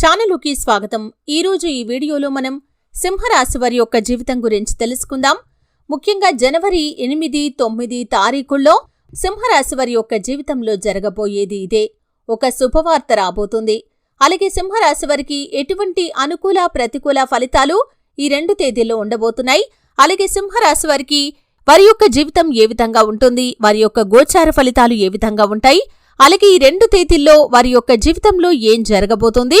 ఛానలుకి స్వాగతం. ఈరోజు ఈ వీడియోలో మనం సింహరాశి వారి యొక్క జీవితం గురించి తెలుసుకుందాం. ముఖ్యంగా జనవరి ఎనిమిది తొమ్మిది తారీఖుల్లో సింహరాశి వారి యొక్క జీవితంలో జరగబోయేది ఇదే. ఒక శుభవార్త రాబోతుంది. అలాగే సింహరాశి వారికి ఎటువంటి అనుకూల ప్రతికూల ఫలితాలు ఈ రెండు తేదీల్లో ఉండబోతున్నాయి. అలాగే సింహరాశి వారికి వారి యొక్క జీవితం ఏ విధంగా ఉంటుంది? వారి యొక్క గోచార ఫలితాలు ఏ విధంగా ఉంటాయి? అలాగే ఈ రెండు తేదీల్లో వారి యొక్క జీవితంలో ఏం జరగబోతుంది?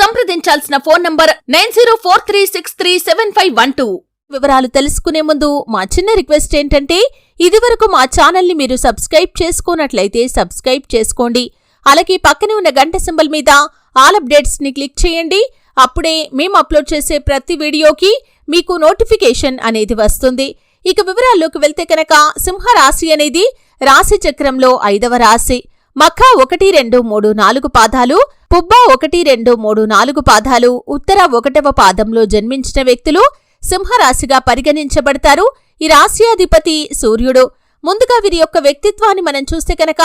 సంప్రదించాల్సిన phone number nine zero four three six three seven five one two. వివరాలు తెలుసుకునే ముందు మా చిన్న రిక్వెస్ట్ ఏంటంటే ఇదివరకు మా ఛానల్ని మీరు సబ్స్క్రైబ్ చేసుకున్నట్లయితే సబ్స్క్రైబ్ చేసుకోండి. అలాగే పక్కనే ఉన్న గంట సింబల్ మీద ఆల్ అప్డేట్స్ని క్లిక్ చేయండి. అప్పుడే మేము అప్లోడ్ చేసే ప్రతి వీడియోకి మీకు నోటిఫికేషన్ అనేది వస్తుంది. ఇక వివరాల్లోకి వెళ్తే కనుక సింహరాశి అనేది రాశి చక్రంలో ఐదవ రాశి. మఖ ఒకటి రెండు మూడు నాలుగు పాదాలు పుబ్బా ఒకటి రెండు మూడు నాలుగు పాదాలు ఉత్తర ఒకటవ పాదంలో జన్మించిన వ్యక్తులు సింహరాశిగా పరిగణించబడతారు. ఈ రాశ్యాధిపతి సూర్యుడు. ముందుగా వీరి యొక్క వ్యక్తిత్వాన్ని మనం చూస్తే కనుక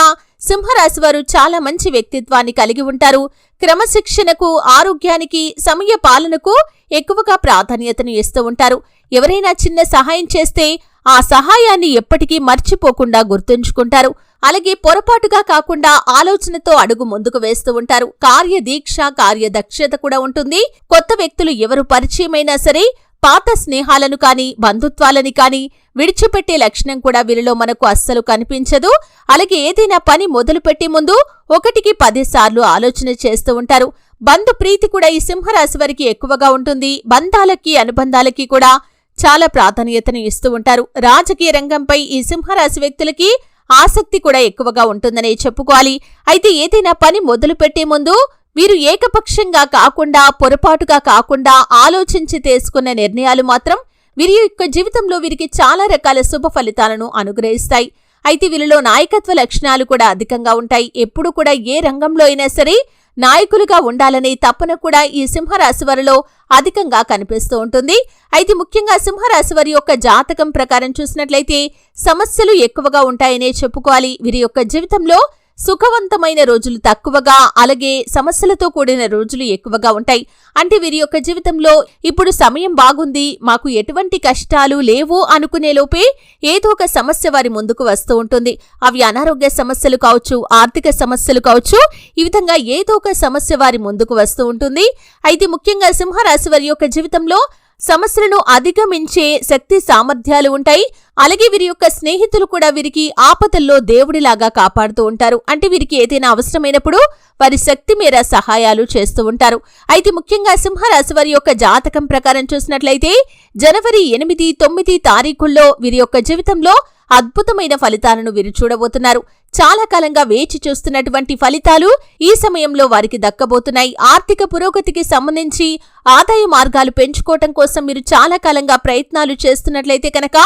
సింహరాశి వారు చాలా మంచి వ్యక్తిత్వాన్ని కలిగి ఉంటారు. క్రమశిక్షణకు ఆరోగ్యానికి సమయ పాలనకు ఎక్కువగా ప్రాధాన్యతను ఇస్తూ ఉంటారు. ఎవరైనా చిన్న సహాయం చేస్తే ఆ సహాయాన్ని ఎప్పటికీ మర్చిపోకుండా గుర్తుంచుకుంటారు. అలాగే పొరపాటుగా కాకుండా ఆలోచనతో అడుగు ముందుకు వేస్తూ ఉంటారు. కార్యదీక్ష కార్యదక్షత కూడా ఉంటుంది. కొత్త వ్యక్తులు ఎవరు పరిచయమైనా సరే పాత స్నేహాలను కాని బంధుత్వాలని కాని విడిచిపెట్టే లక్షణం కూడా వీరిలో మనకు అస్సలు కనిపించదు. అలాగే ఏదైనా పని మొదలుపెట్టే ముందు ఒకటికి పదిసార్లు ఆలోచన చేస్తూ ఉంటారు. బంధు ప్రీతి కూడా ఈ సింహరాశి వారికి ఎక్కువగా ఉంటుంది. బంధాలకి అనుబంధాలకి కూడా చాలా ప్రాధాన్యతను ఇస్తూ ఉంటారు. రాజకీయ రంగంపై ఈ సింహరాశి వ్యక్తులకి ఆసక్తి కూడా ఎక్కువగా ఉంటుందనే చెప్పుకోవాలి. అయితే ఏదైనా పని మొదలు పెట్టే ముందు వీరు ఏకపక్షంగా కాకుండా పొరపాటుగా కాకుండా ఆలోచించి తీసుకున్న నిర్ణయాలు మాత్రం వీరి యొక్క జీవితంలో వీరికి చాలా రకాల శుభ ఫలితాలను అనుగ్రహిస్తాయి. అయితే వీరిలో నాయకత్వ లక్షణాలు కూడా అధికంగా ఉంటాయి. ఎప్పుడు కూడా ఏ రంగంలో అయినా సరే నాయకులుగా ఉండాలనే తపన కూడా ఈ సింహరాశి వారిలో అధికంగా కనిపిస్తూ ఉంటుంది. అయితే ముఖ్యంగా సింహరాశి వారి యొక్క జాతకం ప్రకారం చూసినట్లయితే సమస్యలు ఎక్కువగా ఉంటాయనే చెప్పుకోవాలి. వీరి యొక్క జీవితంలో సుఖవంతమైన రోజులు తక్కువగా అలాగే సమస్యలతో కూడిన రోజులు ఎక్కువగా ఉంటాయి. అంటే వీరి యొక్క జీవితంలో ఇప్పుడు సమయం బాగుంది మాకు ఎటువంటి కష్టాలు లేవు అనుకునే లోపే ఏదో ఒక సమస్య వారి ముందుకు వస్తూ ఉంటుంది. అవి అనారోగ్య సమస్యలు కావచ్చు ఆర్థిక సమస్యలు కావచ్చు ఈ విధంగా ఏదో ఒక సమస్య వారి ముందుకు వస్తూ ఉంటుంది. అయితే ముఖ్యంగా సింహరాశి వారి యొక్క జీవితంలో సమస్యలను అధిగమించే శక్తి సామర్థ్యాలు ఉంటాయి. అలాగే వీరి యొక్క స్నేహితులు కూడా వీరికి ఆపదల్లో దేవుడిలాగా కాపాడుతూ ఉంటారు. అంటే వీరికి ఏదైనా అవసరమైనప్పుడు వారి శక్తి మేర సహాయాలు చేస్తూ ఉంటారు. అయితే ముఖ్యంగా సింహరాశి వారి యొక్క జాతకం ప్రకారం చూసినట్లయితే జనవరి ఎనిమిది తొమ్మిది తారీఖుల్లో వీరి యొక్క జీవితంలో అద్భుతమైన ఫలితాలను వీరు చూడబోతున్నారు. చాలా కాలంగా వేచి చూస్తున్నటువంటి ఫలితాలు ఈ సమయంలో వారికి దక్కబోతున్నాయి. ఆర్థిక పురోగతికి సంబంధించి ఆదాయ మార్గాలు పెంచుకోవటం కోసం మీరు చాలా కాలంగా ప్రయత్నాలు చేస్తున్నట్లయితే కనుక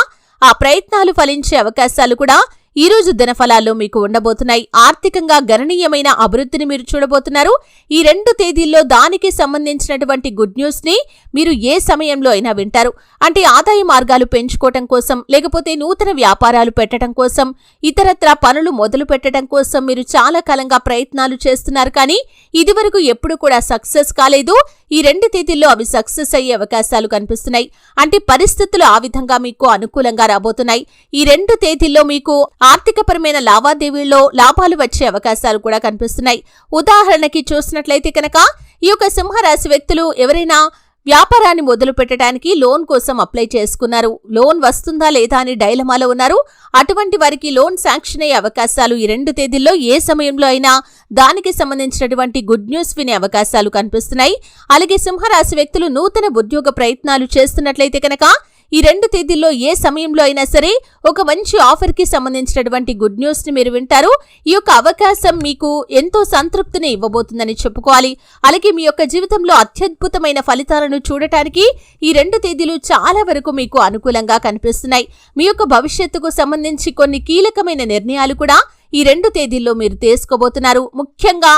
ఆ ప్రయత్నాలు ఫలించే అవకాశాలు కూడా ఈ రోజు దినఫలాల్లో మీకు ఉండబోతున్నాయి. ఆర్థికంగా గణనీయమైన అభివృద్ధిని మీరు చూడబోతున్నారు. ఈ రెండు తేదీల్లో దానికి సంబంధించినటువంటి గుడ్ న్యూస్ని మీరు ఏ సమయంలో అయినా వింటారు. అంటే ఆదాయ మార్గాలు పెంచుకోవటం కోసం లేకపోతే నూతన వ్యాపారాలు పెట్టడం కోసం ఇతరత్రా పనులు మొదలు పెట్టడం కోసం మీరు చాలా కాలంగా ప్రయత్నాలు చేస్తున్నారు. కానీ ఇదివరకు ఎప్పుడు కూడా సక్సెస్ కాలేదు. ఈ రెండు తేదీల్లో అవి సక్సెస్ అయ్యే అవకాశాలు కనిపిస్తున్నాయి. అంటే పరిస్థితులు ఆ విధంగా మీకు అనుకూలంగా రాబోతున్నాయి. ఈ రెండు తేదీల్లో మీకు ఆర్థికపరమైన లావాదేవీల్లో లాభాలు వచ్చే అవకాశాలు కూడా కనిపిస్తున్నాయి. ఉదాహరణకి చూసినట్లయితే కనుక ఈ యొక్క సింహరాశి వ్యక్తులు ఎవరైనా వ్యాపారాన్ని మొదలు పెట్టడానికి లోన్ కోసం అప్లై చేసుకున్నారు. లోన్ వస్తుందా లేదా అని డైలమాలో ఉన్నారు. అటువంటి వారికి లోన్ శాంక్షన్ అయ్యే అవకాశాలు ఈ రెండు తేదీల్లో ఏ సమయంలో అయినా దానికి సంబంధించినటువంటి గుడ్ న్యూస్ వినే అవకాశాలు కనిపిస్తున్నాయి. అలాగే సింహరాశి వ్యక్తులు నూతన ఉద్యోగ ప్రయత్నాలు చేస్తున్నట్లయితే కనుక ఈ రెండు తేదీల్లో ఏ సమయంలో అయినా సరే ఒక మంచి ఆఫర్కి సంబంధించినటువంటి గుడ్ న్యూస్ని మీరు వింటారు. ఈ యొక్క అవకాశం మీకు ఎంతో సంతృప్తిని ఇవ్వబోతుందని చెప్పుకోవాలి. అలాగే మీ యొక్క జీవితంలో అత్యద్భుతమైన ఫలితాలను చూడటానికి ఈ రెండు తేదీలు చాలా వరకు మీకు అనుకూలంగా కనిపిస్తున్నాయి. మీ యొక్క భవిష్యత్తుకు సంబంధించి కొన్ని కీలకమైన నిర్ణయాలు కూడా ఈ రెండు తేదీల్లో మీరు తీసుకోబోతున్నారు. ముఖ్యంగా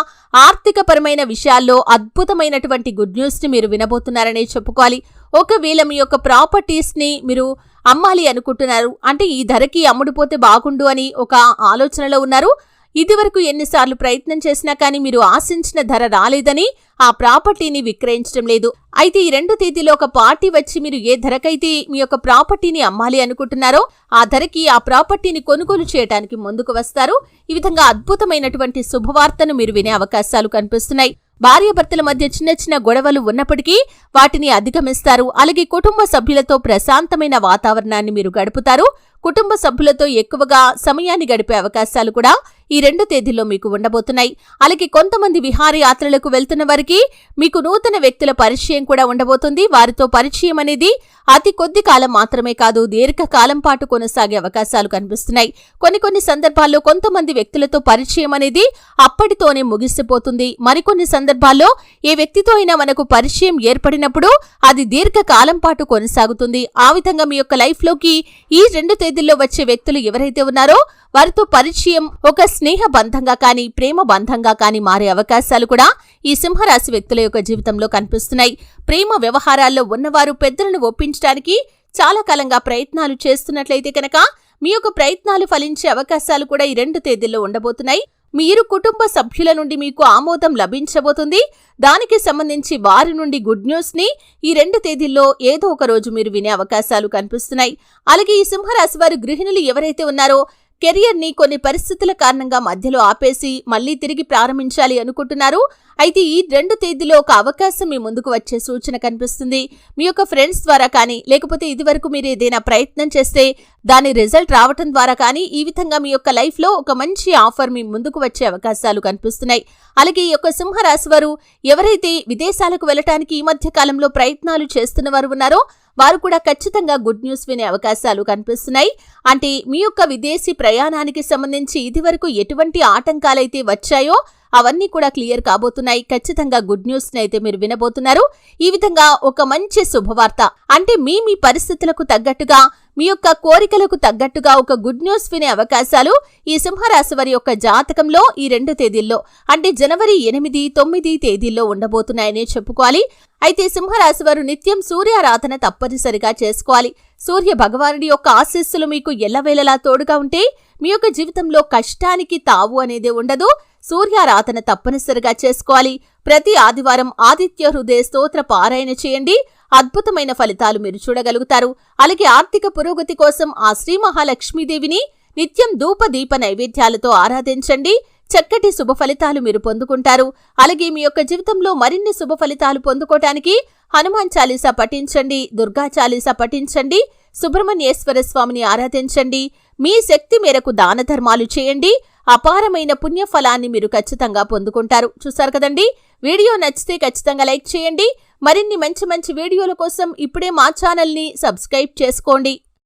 ఆర్థిక పరమైన విషయాల్లో అద్భుతమైనటువంటి గుడ్ న్యూస్ని మీరు వినబోతున్నారనే చెప్పుకోవాలి. ఒకవేళ మీ యొక్క ప్రాపర్టీస్ని మీరు అమ్మాలి అనుకుంటున్నారు. అంటే ఈ ధరకి అమ్ముడుపోతే బాగుండు అని ఒక ఆలోచనలో ఉన్నారు. ఇదివరకు ఎన్నిసార్లు ప్రయత్నం చేసినా కానీ మీరు ఆశించిన ధర రాలేదని ఆ ప్రాపర్టీని విక్రయించడం లేదు. అయితే ఈ రెండు తేదీలో ఒక పార్టీ వచ్చి మీరు ఏ ధరకైతే మీ యొక్క ప్రాపర్టీని అమ్మాలి అనుకుంటున్నారో ఆ ధరకి ఆ ప్రాపర్టీని కొనుగోలు చేయడానికి ముందుకు వస్తారు. ఈ విధంగా అద్భుతమైనటువంటి శుభవార్తను మీరు వినే అవకాశాలు కనిపిస్తున్నాయి. భార్యాభర్తల మధ్య చిన్న చిన్న గొడవలు ఉన్నప్పటికీ వాటిని అధిగమిస్తారు. అలాగే కుటుంబ సభ్యులతో ప్రశాంతమైన వాతావరణాన్ని మీరు గడుపుతారు. కుటుంబ సభ్యులతో ఎక్కువగా సమయాన్ని గడిపే అవకాశాలు కూడా ఈ రెండు తేదీల్లో మీకు ఉండబోతున్నాయి. అలాగే కొంతమంది విహారయాత్రలకు వెళ్తున్న వారికి మీకు నూతన వ్యక్తుల పరిచయం కూడా ఉండబోతుంది. వారితో పరిచయం అనేది అతి కొద్ది కాలం మాత్రమే కాదు దీర్ఘకాలం పాటు కొనసాగే అవకాశాలు కనిపిస్తున్నాయి. కొన్ని కొన్ని సందర్భాల్లో కొంతమంది వ్యక్తులతో పరిచయం అనేది అప్పటితోనే ముగిసిపోతుంది. మరికొన్ని సందర్భాల్లో ఏ వ్యక్తితో అయినా మనకు పరిచయం ఏర్పడినప్పుడు అది దీర్ఘకాలం పాటు కొనసాగుతుంది. ఆ విధంగా మీ యొక్క లైఫ్లోకి ఈ రెండు తేదీల్లో వచ్చే వ్యక్తులు ఎవరైతే ఉన్నారో వారితో పరిచయం ఒక స్నేహ బంధంగా కానీ ప్రేమ బంధంగా కానీ మారే అవకాశాలు కూడా ఈ సింహరాశి వ్యక్తుల యొక్క జీవితంలో కనిపిస్తున్నాయి. ప్రేమ వ్యవహారాల్లో ఉన్నవారు పెద్దలను ఒప్పించి సాధించడానికి చాలా కాలంగా ప్రయత్నాలు చేస్తున్నట్లయితే కనుక మీ యొక్క ప్రయత్నాలు ఫలించే అవకాశాలు కూడా ఈ రెండు తేదీల్లో ఉండబోతున్నాయి. మీరు కుటుంబ సభ్యుల నుండి మీకు ఆమోదం లభించబోతుంది. దానికి సంబంధించి వారి నుండి గుడ్ న్యూస్ని ఈ రెండు తేదీల్లో ఏదో ఒక రోజు మీరు వినే అవకాశాలు కనిపిస్తున్నాయి. అలాగే ఈ సింహరాశి వారు గృహిణులు ఎవరైతే ఉన్నారో కెరియర్ని కొన్ని పరిస్థితుల కారణంగా మధ్యలో ఆపేసి మళ్ళీ తిరిగి ప్రారంభించాలి అనుకుంటున్నారు. అయితే ఈ రెండు తేదీలో ఒక అవకాశం మీ ముందుకు వచ్చే సూచన కనిపిస్తుంది. మీ యొక్క ఫ్రెండ్స్ ద్వారా కానీ లేకపోతే ఇదివరకు మీరు ఏదైనా ప్రయత్నం చేస్తే దాని రిజల్ట్ రావటం ద్వారా కానీ ఈ విధంగా మీ యొక్క లైఫ్లో ఒక మంచి ఆఫర్ మీ ముందుకు వచ్చే అవకాశాలు కనిపిస్తున్నాయి. అలాగే ఈ యొక్క సింహరాశి వారు ఎవరైతే విదేశాలకు వెళ్ళటానికి ఈ మధ్య కాలంలో ప్రయత్నాలు చేస్తున్న వారు ఉన్నారో వారు కూడా ఖచ్చితంగా గుడ్ న్యూస్ వినే అవకాశాలు కనిపిస్తున్నాయి. అంటే మీ యొక్క విదేశీ ప్రయాణానికి సంబంధించి ఇదివరకు ఎటువంటి ఆటంకాలైతే వచ్చాయో అవన్నీ కూడా క్లియర్ కాబోతున్నాయి. ఖచ్చితంగా గుడ్ న్యూస్ అయితే మీరు వినబోతున్నారు. ఈ విధంగా ఒక మంచి శుభవార్త. అంటే మీ మీ పరిస్థితులకు తగ్గట్టుగా మీ యొక్క కోరికలకు తగ్గట్టుగా ఒక గుడ్ న్యూస్ వినే అవకాశాలు ఈ సింహరాశి వారి యొక్క జాతకంలో ఈ రెండు తేదీల్లో. అంటే జనవరి ఎనిమిది తొమ్మిది తేదీల్లో ఉండబోతున్నాయని చెప్పుకోవాలి. అయితే సింహరాశి వారు నిత్యం సూర్యారాధన తప్పనిసరిగా చేసుకోవాలి. సూర్య భగవానుడి యొక్క ఆశీస్సులు మీకు ఎల్లవేళలా తోడుగా ఉంటే మీ యొక్క జీవితంలో కష్టానికి తావు అనేది ఉండదు. సూర్యారాధన తప్పనిసరిగా చేసుకోవాలి. ప్రతి ఆదివారం ఆదిత్య హృదయ స్తోత్ర పారాయణ చేయండి. అద్భుతమైన ఫలితాలు మీరు చూడగలుగుతారు. అలాగే ఆర్థిక పురోగతి కోసం ఆ శ్రీ మహాలక్ష్మీదేవిని నిత్యం ధూప దీప నైవేద్యాలతో ఆరాధించండి. చక్కటి శుభ ఫలితాలు మీరు పొందుకుంటారు. అలాగే మీ యొక్క జీవితంలో మరిన్ని శుభ ఫలితాలు పొందుకోవటానికి హనుమాన్ చాలీసా పఠించండి దుర్గా చాలీసా పఠించండి. సుబ్రహ్మణ్యేశ్వర స్వామిని ఆరాధించండి. మీ శక్తి మేరకు దాన ధర్మాలు చేయండి. అపారమైన పుణ్యఫలాన్ని మీరు ఖచ్చితంగా పొందుకుంటారు. చూసారు కదండి? వీడియో నచ్చితే ఖచ్చితంగా లైక్ చేయండి. మరిన్ని మంచి మంచి వీడియోల కోసం ఇప్పుడే మా ఛానల్ని సబ్స్క్రైబ్ చేసుకోండి.